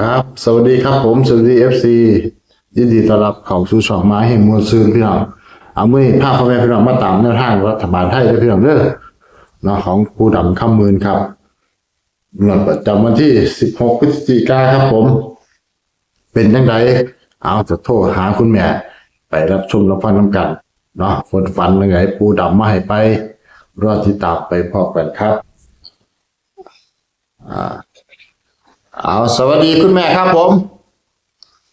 ครับ สวัสดีครับผมสวัสดีเอฟซียินดีต้อนรับเข้าสู่ช่องไม้แห่งมวลซืนพี่น้องเอาเมื่อภาพพ่อแม่พี่น้องมาตามแนวทางรัฐบาลไทยได้พี่น้องเด้อเนาะของผู้ดำคำมืนครับงวดประจำวันที่ 16พฤศจิกาครับผม เป็นยังไงเอาจะโทรหาคุณแม่ ไปรับชมรับฟังน้ำกันเนาะฝนฝันยังไงปูดำมาให้ไป รอดที่ตามไปพอกันครับ อ่า เอาสวัสดีคุณแม่ครับผม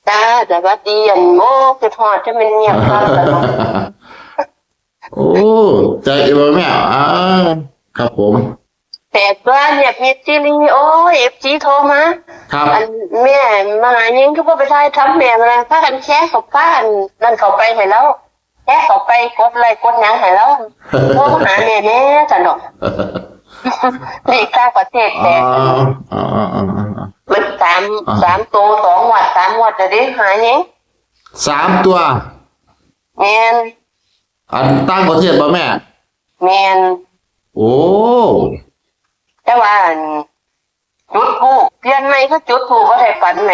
จ้าแต่ว่าดีอันโอ้คือทอดจะเป็นเงียบครับแต่ว่าโอ้ใจเอ๋แม่อ่าครับผมแต่ว่าเนี่ยเพชรจิลีโอ้เอฟจีโทรมาครับอันแม่มาหายิงก็บ่ไปทายทำแม่มาแล้วพากันแชร์กับป้าอันนั่นเขาไปให้แล้วแชร์เขาไปกดไลค์กดหยังให้แล้วโทรมาหาแม่แน่จันดอกนี่ข้างประเทศอ๋แต่ออ๋ออ๋ออ๋ออ๋อ มันสามอ่า สามตัวสองวัดสามวัดจะได้หายิงสามตัว แมนอันตั้งประเทศป่ะแม่ แมนโอ้แต่ว่าอันจุดถูกเพี้ยนไม่ก็จุดถูกก็ได้ฝันแหม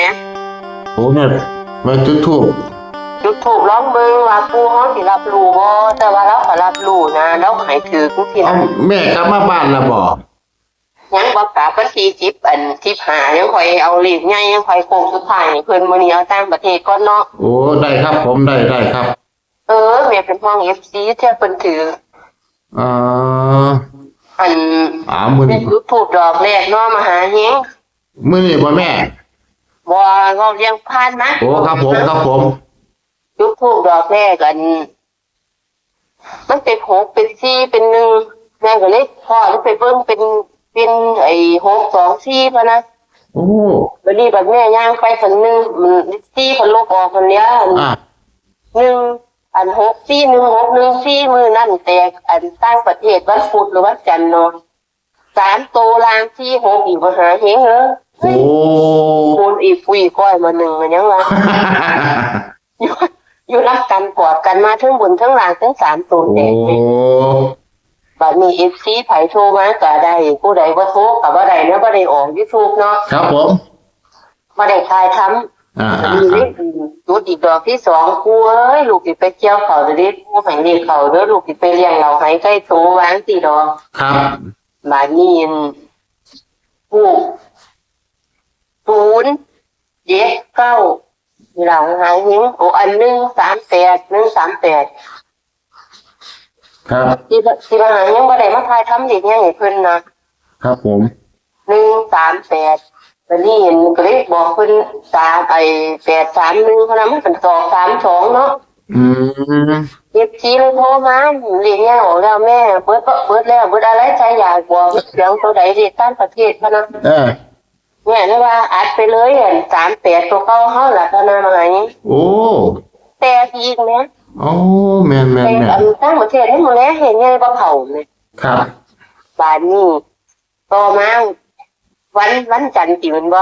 โหแม่แม่จุดทูบจุดถูกร้องเบิ่งว่าปู่เฮาสิรับรู้บ่แต่ว่าเราก็รับรู้นะเราให้ถือทุกทีเอานะแม่กลับมาบ้านแล้วบอก ยังบ่กลับวันที่10อัน15ยังค่อยเอาลีกใหญ่ยังค่อยโค้งสุดท้ายให้เพิ่นมื้อนี้เอาต่างประเทศก่อนเนาะโอ้ได้ครับผมได้ได้ครับ เออแม่เป็นห่วง FC เที่ยเพิ่นถืออ่าอันอ่ามือเป็นี้นจุดถูกดอกแรกเนาะมาหาเฮงมือนี้ป่ะแม่บ่เราเลี้ยงผ่านนะโอ้ครับผมครับผมจุดถูกดอกแรกอัน มันเป็นหกเป็นสี่เป็นหนึ่งแม่ก็เลยพ่อเลยไปเบิ่งเป็น เป็นไอ้หกสองสี่พะนะโอ้วันนี้แบบแม่ย่างไปคนหนึ่งมันสี่คนลบออกคนเนี้ยอันอะหนึ่งอันหกสี่หนึ่งหกหนึ่งสี่มือนั่นแตกอันตั้งประเทศวันพุธหรือวันจันทร์เนาะสามโตวลางสี่หกอีกมหาเฮงเหรอโอ้คูณอีกฟุยก้อยมาหนึ่งมันยังวะอยู่อยู่รักกันกอดกันมาทั้งบนทั้งล่างทั้งสามตัวโอ้แตกเลย บัดนี้เอฟซีไผโทรมาก็ได้ผู้ใดว่าโทรกับว่าใดเนาะว่าได้ออกยูทูบเนาะครับผมว่าได้ทายทำอ่ามีเลขจุดอีกดอกที่สองกูเอ้ยลูกสิไปเกี่ยวเขาเดี๋ยวนี้กูให้เลี้ยงเขาเด้อลูกสิไปเลี้ยงเราให้ใกล้โตวางสี่ดอกครับบาดนี้อั่นกูศูนย์เจ็ดเก้าหลังหายหิงโอ้อันหนึ่งสามแปดหนึ่งสามแปด ครับ ที่ที่มาหายังบ่ได้มาทายทำเด็กยังไงเพิ่นนะครับผมหนึ่งสามแปดวันนี้เห็นก็เลยบอกเพิ่นสามไอแปดสามหนึ่งเพราะนั้นมันเป็นสองสามสองเนาะอืมเจ็บชี้เลยโทรมาเรียนยังของเราแม่เบิดก็เบิดแล้วเบิดอะไรใจอยากบอกเสียงตัวใดเรียนต้านประเทศพะนะเออเนี่ยนะว่าอัดไปเลยอะสามแปดตัวเก้าเฮาล่ะตอนนั้นมาไงโอ้แต่อีกนะ โอ้แมนแมนแต่แมนอันตั้งประเทศให้หมดแล้วเห็นไงบ่เผาเลยครับบานนี้ต่อมาวันวันจันทร์ที่มันบ่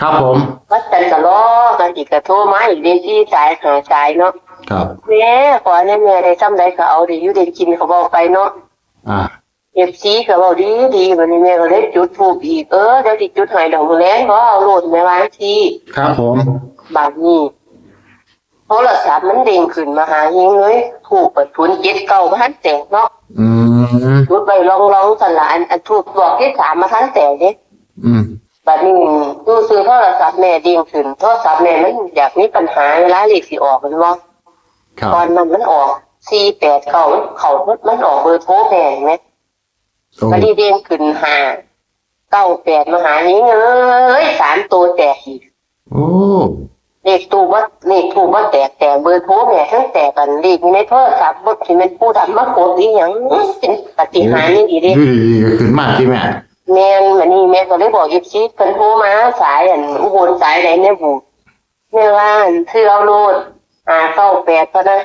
ครับผมวันจันทร์ก็รอกันอีกก็โทรมาอีกเดือนที่สายหาสายเนาะครับแม่ขอให้แม่ได้ซ้ำใดก็เอาได้อยู่ได้กินเขาบอกไปเนาะอ่าเอฟซีก็บอกดีดีวันนี้แม่ก็เลยจุดทูบอีกเออเดี๋ยวสิจุดใหายดอกมือแรงก็เอาโหลดแม่วางทีครับผมบาดนี้ โทรศัพท์มันเด้งขึ้นมาหาเฮงเลยถูกประทุนเจ็ดเก้ามาทันแตกเนาะอืมจุดไปลองลองสลานอันถูกบอกที่สามมาทันแตกเด้อืมบัดนี้ดูซื้อโทรศัพท์แม่เด้งขึ้นโทรศัพท์แม่มันอยากมีปัญหาเวลาเลขสิออกมันว่าครับตอนมันมันออกสี่แปดเก้าเขามันออกเบอร์โทรแม่เห็นไหมโอ้บัดนี้เด้งขึ้นหาเก้าแปดมาหานี้เอ้ยสามตัวแตกอีกโอ้ เลขตู้ว่าเลขถูกว่าแตกแต่เบอร์โทรแม่ทั้งแตกกันเลขอยู่ในโทรศัพท์บ่ที่มันผู้ทำมากดอีหยังเป็นปฏิหารย์นี่ดีเด้ดีดีก็ขึ้นมากที่แม่แม่นวันนี้แม่ก็เลยบอกอีกชีเพิ่นโทรมาสายอันอุบลสายไหนเนี่ยบุแม่ว่าอันคือเอาโลดอ่าเก้าแปดก็นะ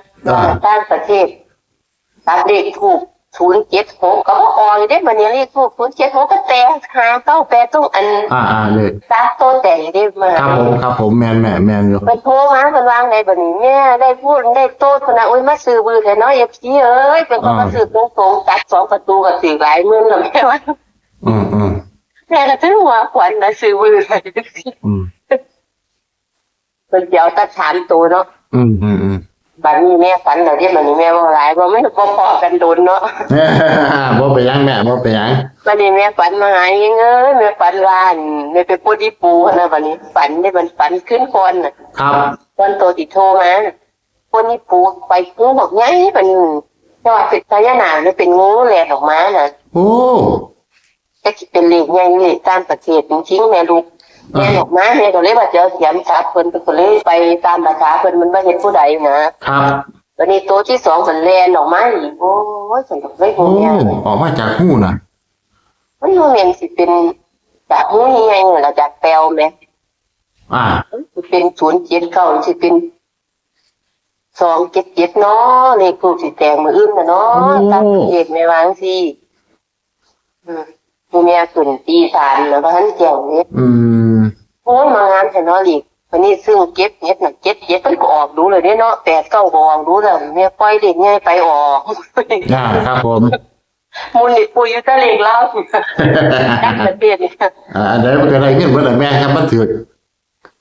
ต่างประเทศตัดเลขถูก ศูนย์เจ็ดหกก็บ่ออกได้บัดนี้เลขถูกศูนย์เจ็ดหกก็แตกหาเก้าแปดต้องอันอ่าอ่าเลยตัดตัวแตกได้มาครับผมครับผมแมนแม่แมนอยู่ไปโทรมาเพิ่นวางได้บัดนี้แม่ได้พูดได้โต้เพิ่นน่ะโอ้ยมาซื้อบือแท้เนาะ FC เอ้ยเป็นคนมาซื้อตรงๆตัดสองประตูก็สิหลายหมื่นแล้วแม่ว่าอืมอืมแม่ก็ถึงหัวขวัญน่ะซื้อบือเลยอืมเพิ่นสิเดี๋ยวตัดสามตัวเนาะอืมอืมอืม บัดนี้แม่ฝันแล้วเดี๋ยวบัดนี้แม่บ่หลายบ่ไม่บ่พอกันโดนเนาะบ่ไปหยังแม่บ่ไปหยังบัดนี้แม่ฝันมาหาเองเอ้ยแม่ฝันว่าอั่นแม่ไปพูดที่ปูนะบัดนี้ฝันได้มันฝันขึ้นก่อนน่ะครับตอนโตติโทรมาพูดที่ปูไปงูบอกไงมันแต่ว่าเป็นพญานาคหรือเป็นงูแหลกออกมาน่ะโอ้จะคิดเป็นเลขไงเลขตามประเทศจริงๆแม่ลูก แม่ออกมาแม่ก็เลยว่าจะเอาเสียมจับเพิ่นเพิ่นก็เลยไปตามภาษาเพิ่นมันบ่เห็นผู้ใดนะครับวันนี้ตัวที่สองมันแลนออกมาอีกโอ้ยฉันก็เลยโอ้งงเนี่ยออกมาจากหูน่ะมันโมเมนสิเป็นจากหูยังไงเนี่ยล่ะจากแปลวแม่อ่าสิเป็นศูนย์เจ็ดเก้าสิเป็นสองเจ็ดเจ็ดเนาะเลขคู่สิแตงมืออื่นนะเนาะตามประเทศแม่วางสิอืม มีแม่ขึ้นตีสามแล้วก็หันแจ้งเนี่ยอืมโอ้ยมางานแต่เนาะลีกวันนี้ซึ่งเก็บเน็ตน่ะเจ็ดเจ็ดมันก็ออกดูเลยเนี่ยเนาะแปดเก้าก็ออกดูแล้วแม่ปล่อยเด็กง่ายไปออกอ่าครับผมมูลนิธิปุยอยู่ทะเลกแล้วจักประเทศนี่อ่าอันไหนมันก็ได้เงินเบิดล่ะแม่ครับมันถือ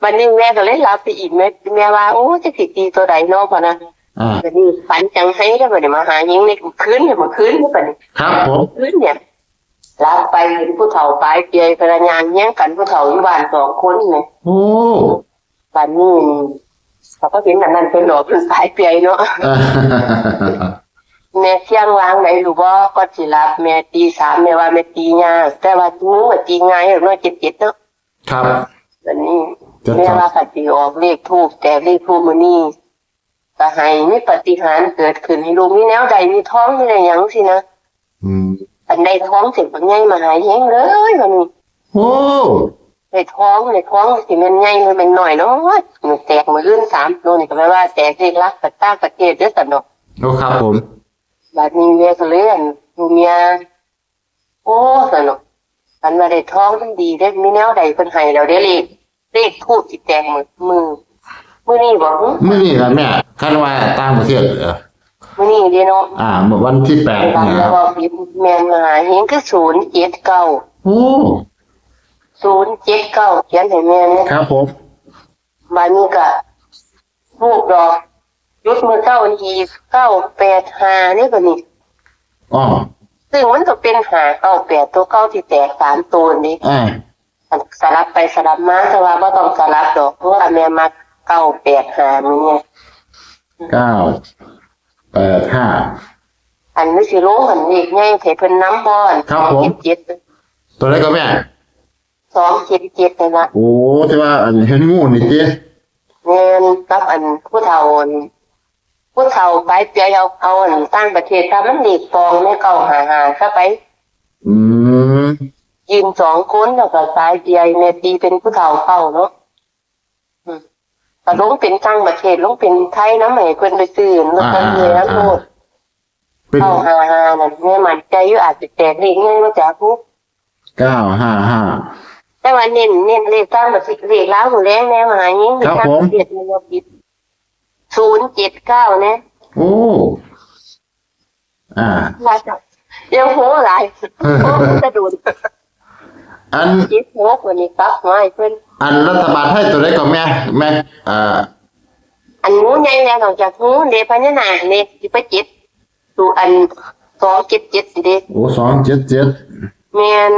วันนี้แม่ก็เลยรับไปอีกแม่แม่ว่าโอ้จะสิตีตัวใดเนาะพอนะอ่าวันนี้ฝันจังให้แล้วบัดนี้มาหายิงในคืนเนี่ยเมื่อคืนนี่บัดนี้ครับผมคืนเนี่ย รับไปเห็นผู้เฒ่าปลายเปียภรรยาแย่งกันผู้เฒ่าอยู่บ้านสองคนเนี่ยโอ้บ้านนี้เขาก็เห็นอันนั้นเป็นหลอกเป็นปลายเปียเนาะอ่าแม่เที่ยงวางไหนรู้บ่ก็สิรับแม่ตีสามแม่ว่าแม่ตียากแต่ว่างูก็ตีง่ายเนาะเจ็ดเจ็ดเนาะครับวันนี้จะแม่ตอบว่าปฏิออกเลขทูบแต่เลขทูบมื้อนี้ก็ให้มีปฏิหารย์เกิดขึ้นให้ลูกมีแนวใดมีท้องมีอะไรหยังสินะอืม อันใดท้องเสร็จมันใหญ่มาหายแฮงเลยวันนี้โอ้ในท้องในท้องสิมันใหญ่เลยมันหน่อยเนาะมันแตกมืออื่นสามโลนี่ก็แปลว่าแตกเลขลักกับต้าประเทศเด้อสันดอกโอ้ครับผมบัดนี้แม่ก็เลยอั่นดูเมียโอ้สันดอกอันว่าได้ท้องมันดีได้มีแนวใดเพิ่นให้แล้วได้เลขเลขทูบสิแตกมือมือมื้อนี้บ่หึมื้อนี้ล่ะแม่คันว่าต่างประเทศเออ มื้อนี้เด้เนาะอ่าเมื่อวันที่แปดไปเนี่ยแล้วก็พิมพ์แม่นมาหาเห็นคือศูนย์เจ็ดเก้าโอ้ศูนย์เจ็ดเก้าเขียนให้แม่นะครับผมบัดนี้ก็รูปดอกยุดมือเก้าอีกเก้าแปดห้านี่ก็นี่อ๋อซึ่งมันก็เป็นหาเก้าแปดตัวเก้าที่แตกสามตัวนี่ อ่าสลับไปสลับมาแต่ว่าบ่ต้องสลับดอกเพราะว่าแม่มักเก้าแปดห้านี่เนี่ยเก้า แปดห้าอันนี้สิรู้หันอีกไงเทเพิ่นน้ำบอนครับผม เจ็ดเจ็ดตัวไหนก็แม่ สองเจ็ดเจ็ดนี่นะโอ้ที่ว่าอันเห็นงูนี่เจ้เงินกับอันผู้เฒ่าอันผู้เฒ่าไปเปียเอาเอาอันตั้งประเทศถ้ามันหลีกฟองไม่เก่าหาหาซะไป อืมยืนสองคนแล้วก็สายเปียเมตีเป็นผู้เฒ่าเข้าเนาะอืม ก็ลงเป็นตั้งประเทศลงเป็นไทยน้ำใหม่เพิ่นไปซื้อแล้วก็เลยน้ำโทษเป็นเข้าหาหานั่นแม่มันใจอยู่อาจจะแตกเลขง่ายมาจากผู้เก้าห้าห้าแต่ว่าเน้นเน้นเลขตั้งประเทศเลขล้าวหมูแรงแน่มาหายิงครับตั้งผมประเทศมันว่าผิดศูนย์เจ็ดเก้าเนี่ยโอ้อ่าว่าจะยังโหหลายโอ้มันจะดูด อันจิตโหกวันนี้ครับไม่เพิ่นอันรัฐบาลให้ตัวไหนก็แม่แม่อ่าอันงูใหญ่แล้วนอกจากงูเดพญานาคเนี่ยสิไปจิตดูอันสองเจ็ดเจ็ดเด้โอ้สองเจ็ดเจ็ดแมน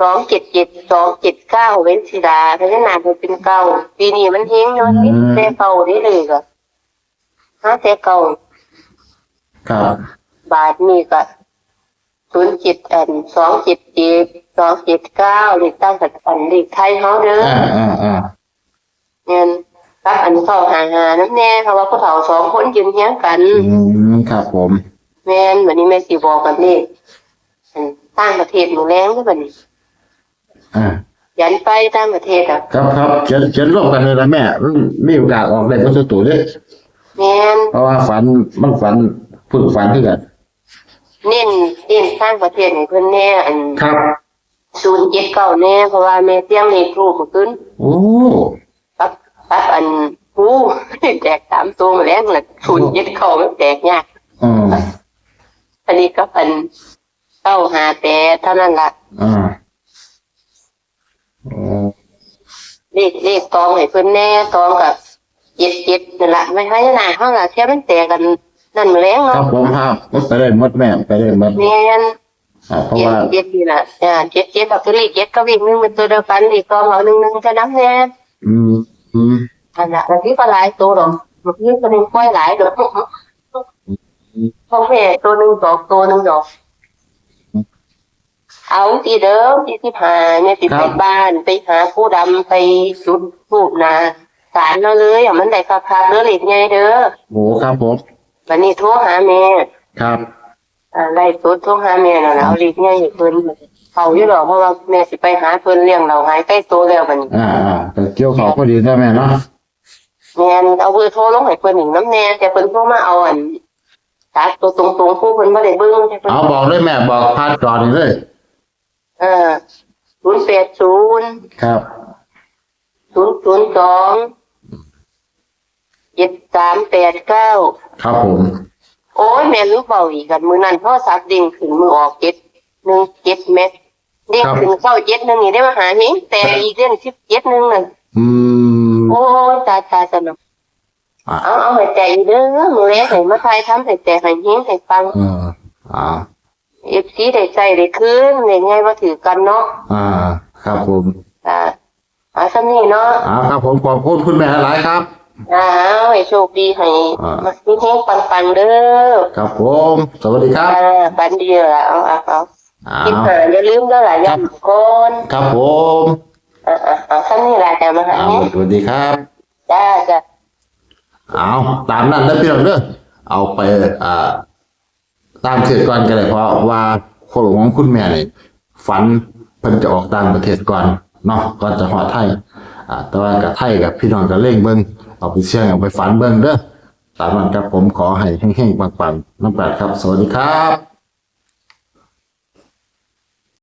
สองเจ็ดเจ็ดสองเจ็ดเก้าเว้นสีดาพญานาคมันเป็นเก้าปีนี้มันเฮงเนาะนี่แต่เก่าได้เลยก็ฮะแต่เก่าครับบาทนี่ก็ ศูนย์เจ็ดอันสองเจ็ดเจ็ดสองเจ็ดเก้าเลขตั้งแต่อันเลขไทยเขาเด้ออ่าอ่าอ่าเงินรับอันเข้าหาหาน้ำแน่เพราะว่าผู้เฒ่าสองคนยืนเฮียงกัน อืมครับผมแม่นวันนี้แม่สีบอกกันนี่อันต่างประเทศหนูแรงใช่ปะนี่อ่ายันไปต่างประเทศอะครับครับเขียนเขียนร่วมกันเลยนะแม่มันมีโอกาสออกได้บนสตูเด้แม่นเพราะว่าฝันมันฝันฝึกฝันที่กัน เน้นเน้นต่างประเทศให้เพิ่นแน่อันครับ ศูนย์เจ็ดเก้าแน่เพราะว่าแม่เตี้ยงเลขรูปมาขึ้นโอ้ปับปับอันหูแตกสามตัวมาแล้วน่ะศูนย์เจ็ดเก้ามันแตกยากอืมอันนี้ก็เป็นเก้าหาแต่เท่านั้นละอ่าโอ้เลขเลขตองให้เพิ่นแน่ตองกับเจ็ดเจ็ดนั่นแหละไม่ให้หนาห้องละเทียบมันแตกกัน นั่นมาแรงครัเนาะบผมครับไปได้หมดแม่ไปได้หมดแม่นอ่าเพราะเจ็ดว่าเจ็ดนี่แหละอ่าเจ็ดเจ็ดลอตเตอรี่เจ็ดก็วิ่งหนึ่งเป็นตัวเดียวกันอีกกองเอาหนึ่งหนึ่งจะนับแน่อืมอืมอันนั้นบางทีก็หลายตัวหรอกบางทีก็หนึ่งค่อยหลายดอกพ่อแม่ตัวหนึ่งดอกตัวหนึ่งดอก เอาที่เดิมที่ที่พาเนี่ยติดไปบ้านไปหาผู้ดำไปจุดทูบนาสารเราเลยอะมันได้คักๆเด้อเล็กไงเด้อ โอ้ครับผม วันนี้โทรหาแม่ครับ อ่าไล่ตัวโทรหาแม่น่ะนะเอาเล็กไงอยู่เพิ่นเขาอยู่หรอกเพราะว่าแม่สิไปหาเพิ่นเลี้ยงเราหายใกล้ตัวแล้วบัดนี้อ่าอ่าแต่เกี่ยวเขาพอดีได้แม่เนาะแม่นเอาเบอร์โทรลงให้เพิ่นอีกน้ำแน่แต่เพิ่นโทรมาเอาอันตัดตัวตรงๆผู้เพิ่นบ่ได้เบิ่งใช่เพิ่นเอาบอกเลยแม่บอกพาดจอนี่เลยเออ080 ครับ 002 7389ครับผม โอ้ยแม่รู้เบาอีกกันมือนั้นพ่อซับดิ่งขึ้นมือออกเจ็ดหนึ่งเจ็ดเม็ดเด้งขึ้นเข้าเจ็ดหนึ่งนี่ได้มาหาเฮงแต่อีกเรื่องสิบเจ็ดหนึ่งน่ะอืมโอ้ยตายตายสนุกอ่าเอาเอาให้ใจเด้อมือเล็กให้มาทายทำให้แต่ให้เฮงให้ฟังเอออ่าเอฟซีได้ใจได้คืนได้ไงว่าถือกันเนาะอ่า ครับผมอ่าอาสนี่เนาะอ่าครับผมขอบคุณคุณแม่หลายครับ อ่าให้โชคดีให้อ่ามาเฮงปังๆเด้อครับผม สวัสดีครับอ่าปันเดียวละเอาเอาเอาอ่าคิดหาอย่าลืมเด้อหลายอย่างคนครับผมอ่าอ่าอ่าท่านนี่แหละจะมาหาอ่าเนี่ยสวัสดีครับ จ้าจ้าเอาตามนั้นได้พี่น้องเด้อเอาไปอ่าตามเทศก่อนกันเลยเพราะว่าคนของคุณแม่เนี่ยฝันเพิ่นจะออกต่างประเทศก่อนเนาะก่อนจะหอดไทย อ่า แต่ว่ากับไทยกับพี่น้องก็เล่งเบิ้ง เอาไปเชื่องเอาไปฝันเบิ้งเด้อตามวันครับผมขอให้แห้งๆปังๆน้ำแปดครับ สวัสดีครับ